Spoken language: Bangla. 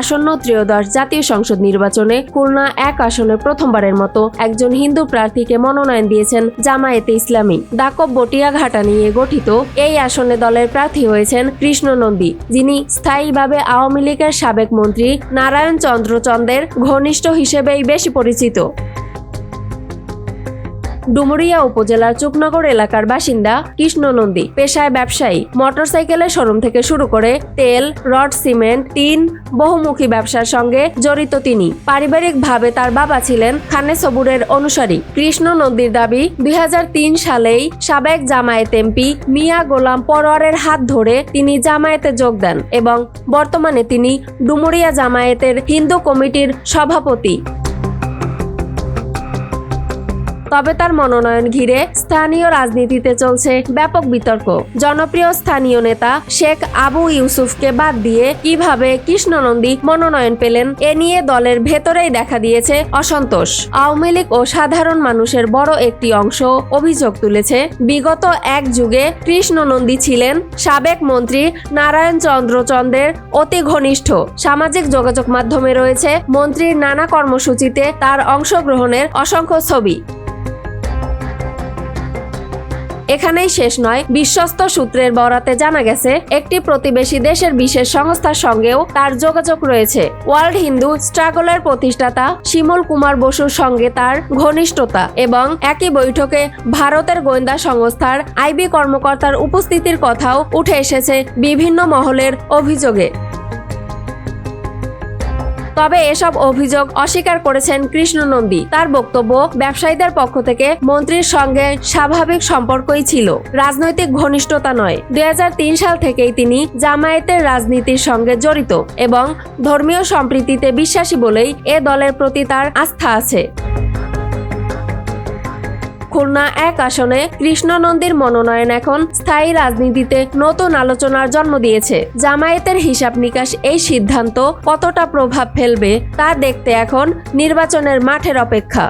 আসন্ন ত্রয়োদশ জাতীয় সংসদ নির্বাচনে খুলনা এক আসনে প্রথমবারের মতো একজন হিন্দু প্রার্থীকে মনোনয়ন দিয়েছেন জামায়াতে ইসলামী। দাকব বটিয়াঘাটা নিয়ে গঠিত এই আসনে দলের প্রার্থী হয়েছেন কৃষ্ণ নন্দী, যিনি স্থায়ীভাবে আওয়ামী লীগের সাবেক মন্ত্রী নারায়ণ চন্দ্র চন্দের ঘনিষ্ঠ হিসেবেই বেশি পরিচিত। ডুমুরিয়া উপজেলার চুকনগর এলাকার বাসিন্দা কৃষ্ণ নন্দী পেশায় ব্যবসায়ী। মোটরসাইকেলের শোরুম থেকে শুরু করে তেল, রড, সিমেন্ট, টিন, বহুমুখী ব্যবসার সঙ্গে জড়িত তিনি। পারিবারিকভাবে তার বাবা ছিলেন খানে সবুরের অনুসারী। কৃষ্ণ নন্দীর দাবি, দুই হাজার তিন সালেই সাবেক জামায়াত এমপি মিয়া গোলাম পরোয়ারের হাত ধরে তিনি জামায়াতে যোগ দেন এবং বর্তমানে তিনি ডুমুরিয়া জামায়াতের হিন্দু কমিটির সভাপতি। তবে তার মনোনয়ন ঘিরে স্থানীয় রাজনীতিতে চলছে ব্যাপক বিতর্ক। জনপ্রিয় স্থানীয় নেতা শেখ আবু ইউসুফকে বাদ দিয়ে কীভাবে কৃষ্ণনন্দী মনোনয়ন পেলেন, এ নিয়ে দলের ভেতরেই দেখা দিয়েছে অসন্তোষ। আওয়ামী লীগ ও সাধারণ মানুষের বড় একটি অংশ অভিযোগ তুলেছে, বিগত এক যুগে কৃষ্ণনন্দী ছিলেন সাবেক মন্ত্রী নারায়ণ চন্দ্র চন্দ্রের অতি ঘনিষ্ঠ। সামাজিক যোগাযোগ মাধ্যমে রয়েছে মন্ত্রীর নানা কর্মসূচিতে তার অংশগ্রহণের অসংখ্য ছবি। এখানেই শেষ নয়, বিশ্বস্ত সূত্রের বরাতে জানা গেছে, একটি প্রতিবেশী দেশের বিশেষ সংস্থার সঙ্গেও তার যোগাযোগ রয়েছে। ওয়ার্ল্ড হিন্দু স্ট্রাগলের প্রতিষ্ঠাতা শিমুল কুমার বসুর সঙ্গে তার ঘনিষ্ঠতা এবং একই বৈঠকে ভারতের গোয়েন্দা সংস্থার আইবি কর্মকর্তার উপস্থিতির কথাও উঠে এসেছে বিভিন্ন মহলের অভিযোগে। তবে এসব অভিযোগ অস্বীকার করেছেন কৃষ্ণ নন্দী। তার বক্তব্য, ব্যবসায়ীদের পক্ষ থেকে মন্ত্রীর সঙ্গে স্বাভাবিক সম্পর্কই ছিল। রাজনৈতিক ঘনিষ্ঠতা নয়। দুই সাল থেকেই তিনি জামায়াতের রাজনীতির সঙ্গে জড়িত এবং ধর্মীয় সম্প্রীতিতে বিশ্বাসী বলেই এ দলের প্রতি তার আস্থা আছে। খুলনা এক আসনে কৃষ্ণনন্দীর মনোনয়ন এখন স্থায়ী রাজনীতিতে নতুন আলোচনার জন্ম দিয়েছে। জামায়াতের হিসাব নিকাশ এই সিদ্ধান্ত কতটা প্রভাব ফেলবে তা দেখতে এখন নির্বাচনের মাঠের অপেক্ষা।